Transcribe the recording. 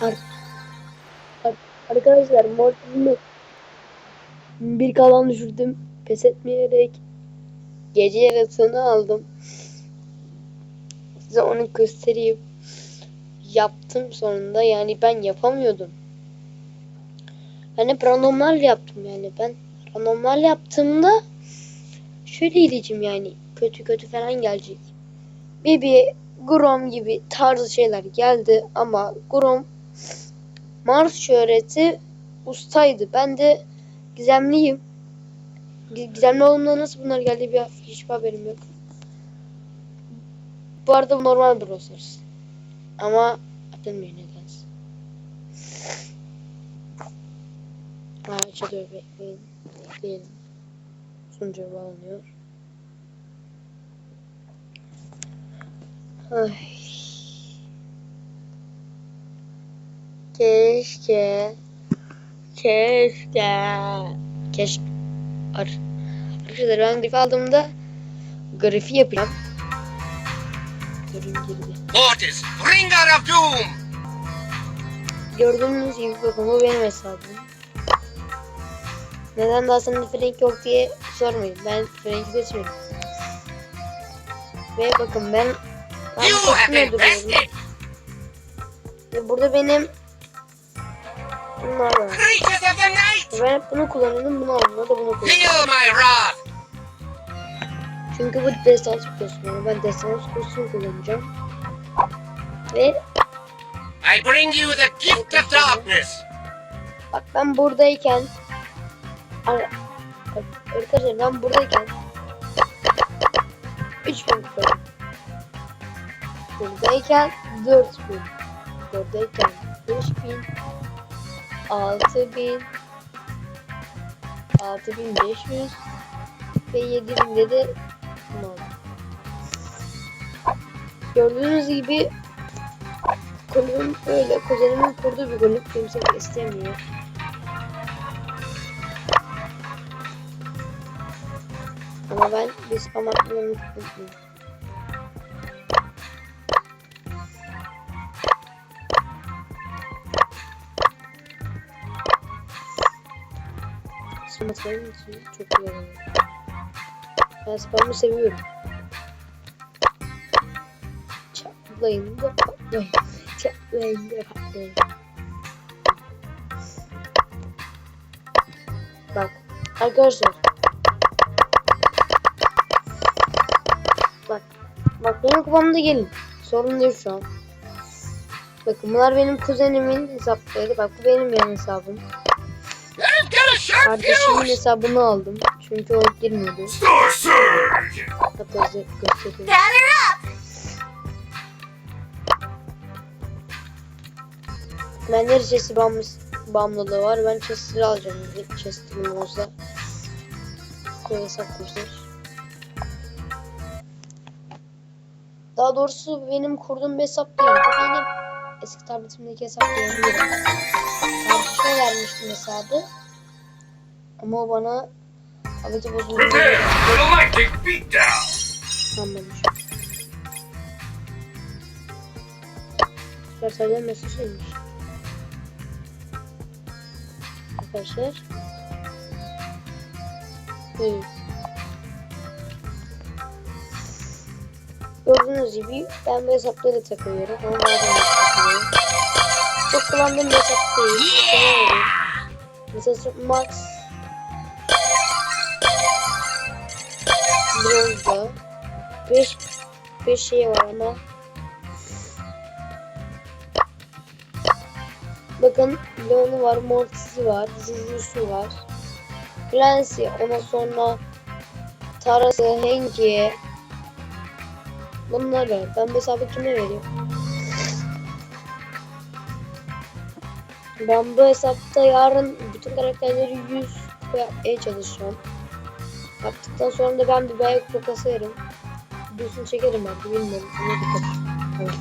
Ar Ar- Arkadaşlar mortalini bir kalan düşürdüm. Pes etmeyerek gece yarısını aldım. Size onu göstereyim. Yaptım sonunda. Yani ben yapamıyordum. Ben hep paranormal yaptım yani. Ben paranormal yaptığımda şöyle diyeceğim yani. Kötü kötü falan gelecek. Bibi, Grom gibi tarzı şeyler geldi ama Grom Mars şöhreti ustaydı. Ben de gizemliyim. Gi- Gizemli olduğumda nasıl bunlar geldi bir hiçbir haberim yok. Bu arada bu normal browsers. Ama açılmıyor nedense. Ha açılıyor bekleyin. Bekleyin. Sunucu bağlanıyor. Ay. Keşke. Keşke. Keşke. Ar Arkadaşlar ben grif aldığımda grafi yapacağım. Görün girdi. Mortis, Bringer of Doom! Gördüğünüz gibi bakın bu benim hesabım. Neden daha sende Frank yok diye sormayın. Ben Frank'i seçmedim. Ve bakın ben ben You have! Ve burada benim bunlar var. Creatures of the night! Ben hep bunu kullanıyordum. Bunu aldım. Da bunu kullanıyorum. Feel my wrath! Çünkü bu destans kursunu. Ben destans kursunu kullanacağım. Ve I bring you the gift of darkness! bak ben buradayken Ar- Arkadaşlar ben buradayken 3000 kupa. Buradayken 4000. Buradayken 5000. 6000. 6500 ve 7000'de de aldım. Gördüğünüz gibi kulübüm böyle. Kuzenimin kurduğu bir kulüp kimse istemiyor. Ama ben bir spam atmayı unuttum. Spam atmayı için çok güzel oluyor. Ben spamı seviyorum. Çatlayın da patlayın. Çatlayın da patlayın. Bak arkadaşlar Bak. Bak benim kupamda gelin. Sorun değil şu an. Bakın bunlar benim kuzenimin hesapları. Bak bu benim yan hesabım. Kardeşimin hesabını aldım. Çünkü o Surge! Hatta göstereyim. Bende Chester bağımlı, bağımlılığı var. Ben Chester'ı alacağım. Chester'ım olsa. Böyle saklıyorsunuz. Daha doğrusu benim kurduğum bir hesap değil. Bu benim eski tabletimdeki hesap diyebilirim. Kardeşime vermiştim hesabı. Ama bana tableti bozuldu. Anlamış. Arkadaşlar mesaj şeymiş. Arkadaşlar. Evet. Gördüğünüz gibi ben bu hesapları takıyorum. Ama bazen takıyorum. Çok kullandığım bir hesap değil. Mesela Max Bronz'da 5 5 şey var ama Bakın Leon'u var, Mortis'i var, Juju'su var. Clancy, ona sonra Taras'ı, Henki. Bunlar var. Ben hesabı kime vereyim? Ben bu hesapta yarın bütün karakterleri 100 kupa yapmaya çalışacağım. Yaptıktan sonra da ben bir bayağı kasarım. Videosunu çekerim artık bilmiyorum. Tamam.